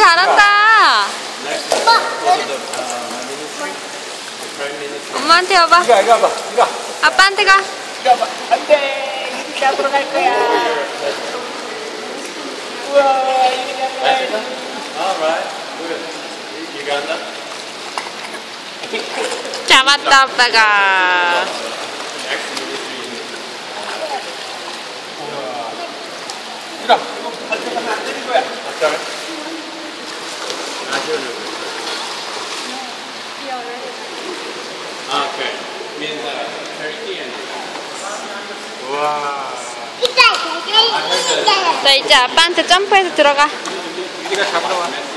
잘한다. 엄마한테 와봐. 이거 이거 봐. 이거. 아빠한테 가. 이거 봐. 안 돼. 이렇게 앞으로 갈 거야. 우와, 이렇게 앞으로 갈 거야. Alright, good. You got that? 잡았다 아빠가. 이거 이거 발톱하면 안 되는 거야. Sorry. Uh, turkey and. Wow. 자 이제 아빠한테 점프해서 들어가. 우리가 잡으러 와. 오.